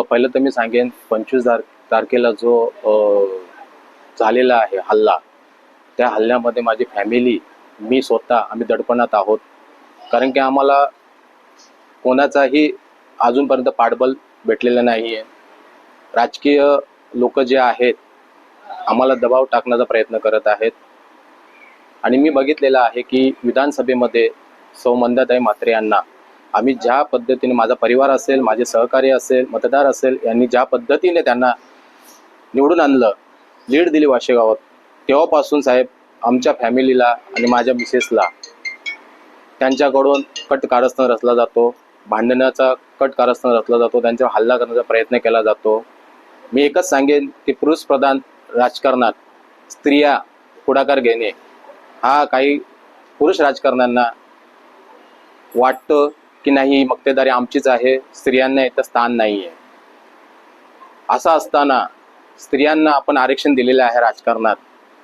पहिलं तर मी सांगेन पंचवीस तार तारखेला जो झालेला आहे हल्ला त्या हल्ल्यामध्ये माझी फॅमिली मी स्वतः आम्ही दडपणात आहोत. कारण की आम्हाला कोणाचाही अजूनपर्यंत पाठबळ भेटलेलं नाही आहे राजकीय लोक जे आहेत आम्हाला दबाव टाकण्याचा प्रयत्न करत आहेत. आणि मी बघितलेलं आहे की विधानसभेमध्ये सौ मंदाताई म्हात्रे यांना आम्ही ज्या पद्धतीने माझा परिवार असेल माझे सहकारी असेल मतदार असेल यांनी ज्या पद्धतीने त्यांना निवडून आणलं लीड दिली वाशेगावात तेव्हापासून साहेब आमच्या फॅमिलीला आणि माझ्या मिसेसला त्यांच्याकडून कट कारस्थान रचला जातो भांडण्याचा कट कारस्थान रचला जातो त्यांच्यावर हल्ला करण्याचा प्रयत्न केला जातो. मी एकच सांगेन की पुरुष प्रधान राजकारणात स्त्रिया पुढाकार घेणे हा काही पुरुष राजकारण्यांना वाटतं की नाही मक्तेदारी आमचीच आहे स्त्रियांना इथं स्थान नाही आहे असं असताना स्त्रियांना आपण आरक्षण दिलेलं आहे राजकारणात.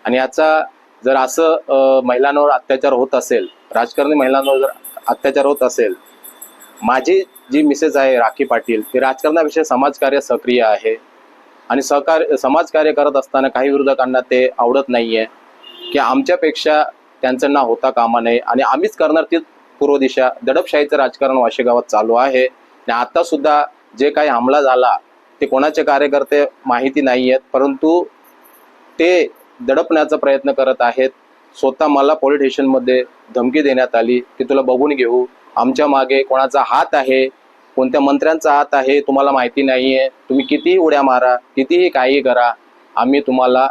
आणि याचा जर असं महिलांवर अत्याचार होत असेल राजकारणी महिलांवर जर अत्याचार होत असेल माझी जी मिसेस आहे राखी पाटील ती राजकारणाविषयी समाजकार्य सक्रिय आहे. आणि सहकार्य समाजकार्य करत असताना काही विरोधकांना ते आवडत नाही आहे की आमच्यापेक्षा त्यांचं नाव होता कामा नये. आणि आम्हीच करणार ती पूर्व दिशा दडपशाहीचं राजकारण वाशेगावात चालू आहे. आणि आता सुद्धा जे काही हमला झाला ते कोणाचे कार्यकर्ते माहिती नाही आहेत परंतु ते दडपण्याचा प्रयत्न करत आहेत. स्वतः मला पोलीस स्टेशनमध्ये धमकी देण्यात आली की तुला बघून घेऊ आमच्या मागे कोणाचा हात आहे कोणत्या मंत्र्यांचा हात आहे तुम्हाला माहिती नाही आहे तुम्ही कितीही उड्या मारा कितीही काही करा आम्ही तुम्हाला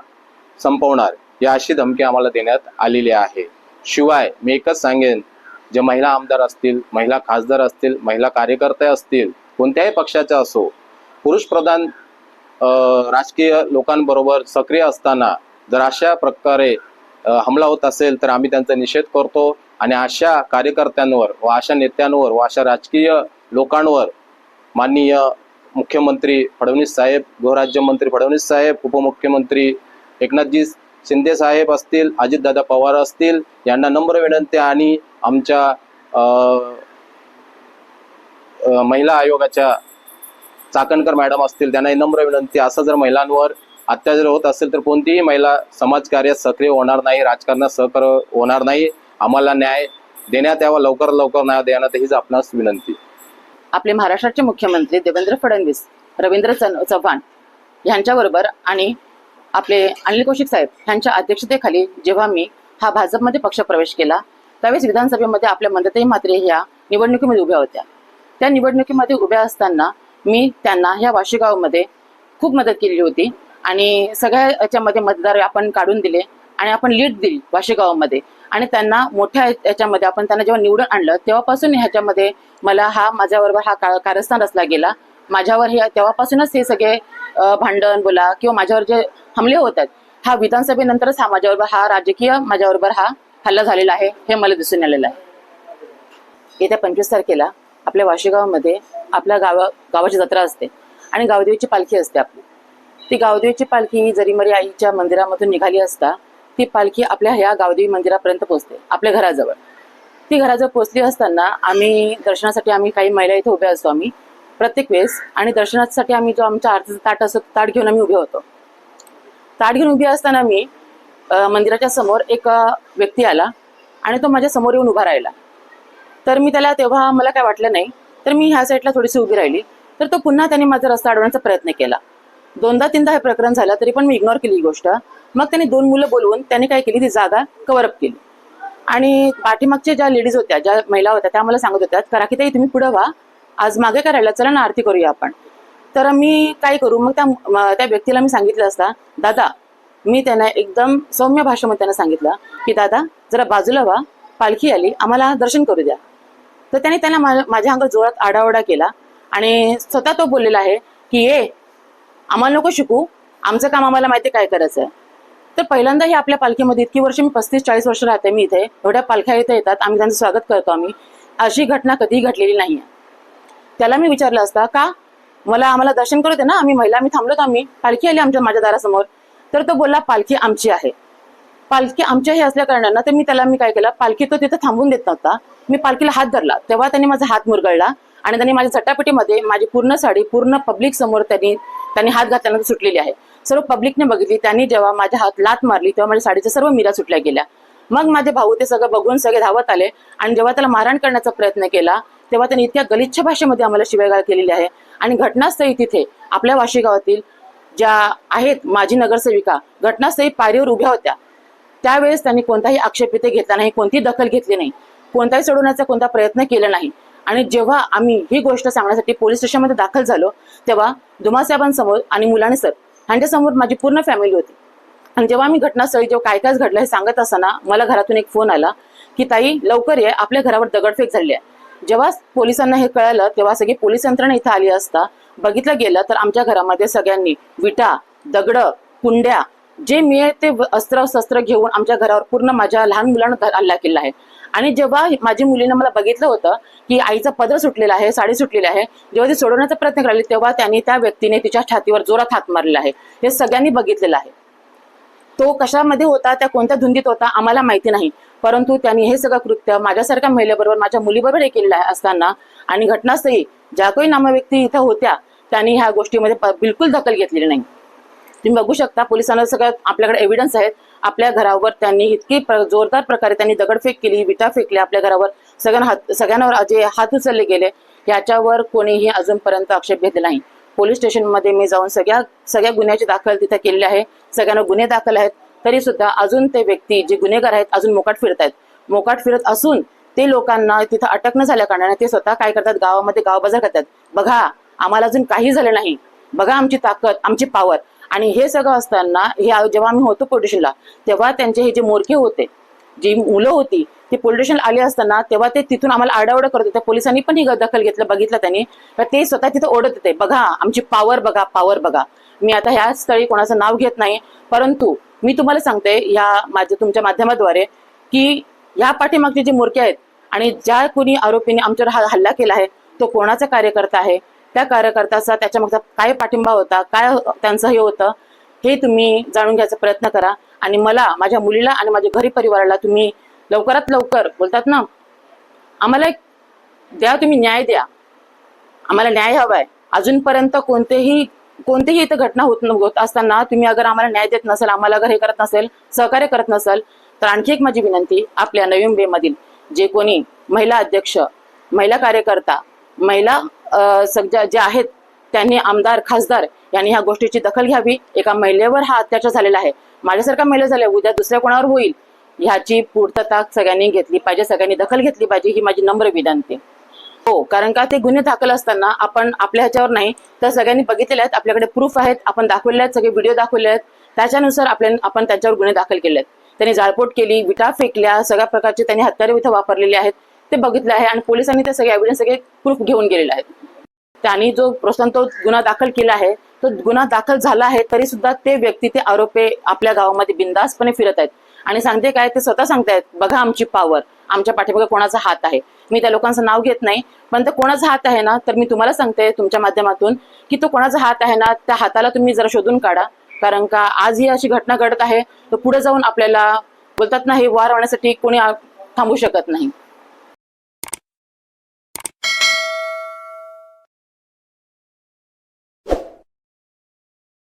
संपवणार या अशी धमकी आम्हाला देण्यात आलेली आहे. शिवाय मी एकच सांगेन जे महिला आमदार असतील महिला खासदार असतील महिला कार्यकर्ते असतील कोणत्याही पक्षाच्या असो पुरुष प्रधान राजकीय लोकांबरोबर सक्रिय असताना जर अशा प्रकारे हमला होत असेल तर आम्ही त्यांचा निषेध करतो आणि अशा कार्यकर्त्यांवर व अशा नेत्यांवर व अशा राजकीय लोकांवर माननीय मुख्यमंत्री फडणवीस साहेब गृहराज्यमंत्री फडणवीस साहेब उपमुख्यमंत्री एकनाथजी शिंदे साहेब असतील अजितदादा पवार असतील यांना नम्र विनंती आणि आमच्या महिला आयोगाच्या चाकणकर मॅडम असतील त्यांना नम्र विनंती. असं जर महिलांवर अत्याचार होत असेल तर कोणतीही महिला समाजकार्यात सक्रिय होणार नाही राजकारणात सहकार्य होणार नाही. आम्हाला न्याय देण्यात यावा लवकर लवकर न्याय देण्यात हीच आपणास विनंती. आपले महाराष्ट्राचे मुख्यमंत्री देवेंद्र फडणवीस रवींद्र चव्हाण यांच्याबरोबर आणि आपले अनिल कौशिक साहेब यांच्या अध्यक्षतेखाली जेव्हा मी हा भाजपमध्ये पक्ष प्रवेश केला त्यावेळेस विधानसभेमध्ये आपल्या मंदताई म्हात्रे ह्या निवडणुकीमध्ये उभ्या होत्या. त्या निवडणुकीमध्ये उभ्या असताना मी त्यांना ह्या वाशीगावमध्ये खूप मदत केली होती आणि सगळ्या याच्यामध्ये मतदार आपण काढून दिले आणि आपण लीड दिली वाशिगावामध्ये. आणि त्यांना मोठ्या याच्यामध्ये आपण त्यांना जेव्हा निवडून आणलं तेव्हापासून ह्याच्यामध्ये मला हा माझ्याबरोबर हा कारस्थान रचला गेला. माझ्यावर हे तेव्हापासूनच हे सगळे भांडण बोला किंवा माझ्यावर जे हमले होतात हा विधानसभेनंतरच हा माझ्याबरोबर हा राजकीय माझ्याबरोबर हा हल्ला झालेला आहे हे मला दिसून आलेलं आहे. येत्या पंचवीस तारखेला आपल्या वाशेगावमध्ये आपल्या गावा गावाची जत्रा असते आणि गावदेवीची पालखी असते आपली. ती गावदेवीची पालखी जरीमरी आईच्या मंदिरामधून निघाली असता ती पालखी आपल्या ह्या गावदेवी मंदिरापर्यंत पोहोचते आपल्या घराजवळ. ती घराजवळ पोहोचली असताना आम्ही दर्शनासाठी आम्ही काही महिला इथे उभ्या असतो आम्ही. प्रत्येक वेळेस आणि दर्शनासाठी आम्ही जो आमच्या आरतीचा ताट असतो ताट घेऊन आम्ही उभे होतो. ताट घेऊन उभी असताना मी मंदिराच्या समोर एक व्यक्ती आला आणि तो माझ्यासमोर येऊन उभा राहिला. तर मी त्याला तेव्हा मला काय वाटलं नाही तर मी ह्या साईडला थोडीशी उभी राहिली. तर तो पुन्हा त्याने माझा रस्ता अडवण्याचा प्रयत्न केला. दोनदा तीनदा हे प्रकरण झालं तरी पण मी इग्नोर केली ही गोष्ट. मग त्याने दोन मुलं बोलवून त्याने काय केली ती जागा कव्हरअप केली. आणि पाठीमागच्या ज्या लेडीज होत्या ज्या महिला होत्या त्या मला सांगत होत्या करा की ताई तुम्ही पुढं व्हा. आज मागे करायला चला ना आरती करूया आपण. तर मी काय करू मग त्या त्या व्यक्तीला मी सांगितलं असता दादा मी त्यांना एकदम सौम्य भाषेमध्ये त्यांना सांगितलं की दादा जरा बाजूला व्हा पालखी आली आम्हाला दर्शन करू द्या. तर त्याने त्यांना माझ्या अंगात जोरात आडाओडा केला आणि स्वतः तो बोललेला आहे की ये आम्हाला नको शिकू आमचं काम आम्हाला माहिती काय करायचं आहे तर पहिल्यांदा ही आपल्या पालखीमध्ये इतकी वर्ष मी पस्तीस चाळीस वर्ष राहते मी इथे एवढ्या पालख्या इथे येतात आम्ही त्यांचं स्वागत करतो आम्ही. अशी घटना कधीही घडलेली नाही आहे त्याला मी विचारलं असता का? मला आम्हाला दर्शन करू दे ना? आम्ही महिला आम्ही थांबलो आम्ही? पालखी आली आमच्या माझ्या दारासमोर. तर तो बोलला पालखी आमची आहे. पालखी आमच्या हे असल्या कारणानं तर मी त्याला मी काय केलं पालखी तो तिथं थांबून देत नव्हता. मी पालखीला हात धरला. तेव्हा त्यांनी माझा हात मुरगळला आणि त्यांनी माझ्या चटापटीमध्ये माझी पूर्ण साडी पूर्ण पब्लिक समोर त्यांनी त्यांनी हात घातल्यानंतर सुटलेली आहे. सर्व पब्लिकने बघितली. त्यांनी जेव्हा माझ्या हात लात मारली तेव्हा माझ्या साडीच्या सर्व मिरा सुटल्या गेल्या. मग माझे भाऊ ते सगळं बघून सगळे धावत आले आणि जेव्हा त्याला मारहाण करण्याचा प्रयत्न केला तेव्हा त्यांनी इतक्या गलिच्छ भाषेमध्ये आम्हाला शिवेगाळ केलेली आहे. आणि घटनास्थळी तिथे आपल्या वाशी गावातील ज्या आहेत माजी नगरसेविका घटनास्थळी पायरीवर उभ्या होत्या. त्यावेळेस त्यांनी कोणताही आक्षेप इथे घेतला नाही कोणतीही दखल घेतली नाही. कोणताही सोडवण्याचा कोणता प्रयत्न केला नाही. आणि जेव्हा आम्ही ही गोष्ट सांगण्यासाठी पोलीस स्टेशनमध्ये दाखल झालो तेव्हा धुमासाहेबांसमोर आणि मुलाने सर ह्यांच्यासमोर माझी पूर्ण फॅमिली होती. आणि जेव्हा आम्ही घटनास्थळी जेव्हा काय काय घडलं हे सांगत असताना मला घरातून एक फोन आला की ताई लवकर ये आपल्या घरावर दगडफेक झाली आहे. जेव्हा पोलिसांना हे कळालं तेव्हा सगळी पोलीस यंत्रणा इथं आली असता बघितलं गेलं तर आमच्या घरामध्ये सगळ्यांनी विटा दगड कुंड्या जे मिळेल ते अस्त्र शस्त्र घेऊन आमच्या घरावर पूर्ण माझ्या लहान मुलांना हल्ला केला आहे. आणि जेव्हा माझी मुलीनं मला बघितलं होतं की आईचा पदर सुटलेला आहे साडी सुटलेली आहे जेव्हा ती सोडवण्याचा प्रयत्न करायला तेव्हा त्यांनी त्या व्यक्तीने तिच्या छातीवर जोरात हात मारलेला आहे. हे सगळ्यांनी बघितलेलं आहे. तो कशामध्ये होता त्या कोणत्या धुंदीत होता आम्हाला माहिती नाही. परंतु त्यांनी हे सगळं कृत्य माझ्यासारख्या महिलेबरोबर माझ्या मुलीबरोबर हे केलेलं असताना आणि घटनास्थळी ज्या काही नाम व्यक्ती इथं होत्या त्यांनी ह्या गोष्टीमध्ये बिलकुल दखल घेतलेली नाही. तुम्ही बघू शकता पोलिसांना सगळ्यात आपल्याकडे एव्हिडन्स आहेत. आपल्या घरावर त्यांनी इतकी प्र- जोरदार प्रकारे त्यांनी दगडफेक केली विटा फेकल्या आपल्या घरावर. सगळ्यांना हात सगळ्यांवर जे हात उचलले गेले याच्यावर कोणीही अजूनपर्यंत आक्षेप घेतला नाही. पोलीस स्टेशनमध्ये मी जाऊन सगळ्या सगळ्या गुन्ह्याची दाखल तिथे केलेली आहे. सगळ्यांना गुन्हे दाखल आहेत. तरी सुद्धा अजून ते व्यक्ती जे गुन्हेगार आहेत अजून मोकाट फिरत आहेत. मोकाट फिरत असून ते लोकांना तिथं अटक न झाल्या कारणाने ते स्वतः काय करतात? गावामध्ये गाव बाजार करतात. बघा आम्हाला अजून काही झालं नाही. बघा आमची ताकद आमची पॉवर आणि हे सगळं असताना हे जेव्हा आम्ही होतो पोलिटिशनला तेव्हा त्यांचे हे जे मोरखे होते जी मुलं होती ती पोलिटिशियन आली असताना तेव्हा ते तिथून आम्हाला आडावडं करत होते. पोलिसांनी पण ही दखल घेतलं बघितलं त्यांनी. तर ते स्वतः तिथे ओढत होते. बघा आमची पॉवर बघा पॉवर बघा. मी आता ह्या स्थळी कोणाचं नाव घेत नाही परंतु मी तुम्हाला सांगते ह्या माझ्या तुमच्या माध्यमाद्वारे की या पाठीमागचे जे मुरके आहेत आणि ज्या कोणी आरोपीने आमच्यावर हा हल्ला केला आहे तो कोणाचा कार्यकर्ता आहे? त्या कार्यकर्त्याचा त्याच्यामागचा काय पाठिंबा होता? काय त्यांचं हे होतं? हे तुम्ही जाणून घ्यायचा प्रयत्न करा. आणि मला माझ्या मुलीला आणि माझ्या घरी परिवाराला तुम्ही लवकरात लवकर बोलतात ना आम्हाला एक द्या तुम्ही न्याय द्या. आम्हाला न्याय हवाय. अजूनपर्यंत कोणतेही कोणतीही इथं घटना होत न- होत असताना तुम्ही अगर आम्हाला न्याय देत नसेल आम्हाला अगर हे करत नसेल सहकार्य करत नसेल तर आणखी एक माझी विनंती आपल्या नवी मुंबईमधील जे कोणी महिला अध्यक्ष महिला कार्यकर्ता महिला सगळ्या ज्या आहेत त्यांनी आमदार खासदार यांनी ह्या गोष्टीची दखल घ्यावी. एका महिलेवर हा अत्याचार झालेला आहे. माझ्यासारखा महिला झाल्या उद्या दुसऱ्या कोणावर होईल? ह्याची पूर्तता सगळ्यांनी घेतली पाहिजे सगळ्यांनी दखल घेतली पाहिजे ही माझी नम्र विनंती. हो कारण का ते गुन्हे दाखल असताना आपण आपल्या ह्याच्यावर नाही तर सगळ्यांनी बघितलेले आहेत आपल्याकडे प्रूफ आहेत आपण दाखवले आहेत सगळे व्हिडिओ दाखवले आहेत. त्याच्यानुसार आपल्या आपण त्यांच्यावर गुन्हे दाखल केले आहेत त्यांनी जाळपोट केली विटा फेकल्या सगळ्या प्रकारचे त्यांनी हत्यारे इथं वापरलेले आहेत ते बघितले आहे आणि पोलिसांनी ते सगळे एव्हिडन्स सगळे प्रूफ घेऊन गेलेले आहेत. त्यांनी जो प्रोत्साहन तो गुन्हा दाखल केला आहे तो गुन्हा दाखल झाला आहे तरी सुद्धा ते व्यक्ती ते आरोपे आपल्या गावामध्ये बिंदासपणे फिरत आहेत. आणि सांगते काय ते स्वतः सांगतायत बघा आमची पॉवर आमच्या पाठीमागे कोणाचा हात आहे. मी त्या लोकांचं नाव घेत नाही पण ते कोणाचा हात आहे ना तर मी तुम्हाला सांगते तुमच्या माध्यमातून की तो कोणाचा हात आहे ना त्या हाताला तुम्ही जरा शोधून काढा. कारण का आज ही अशी घटना घडत आहे तर पुढे जाऊन आपल्याला बोलतात ना हे वार होण्यासाठी कोणी थांबू शकत नाही.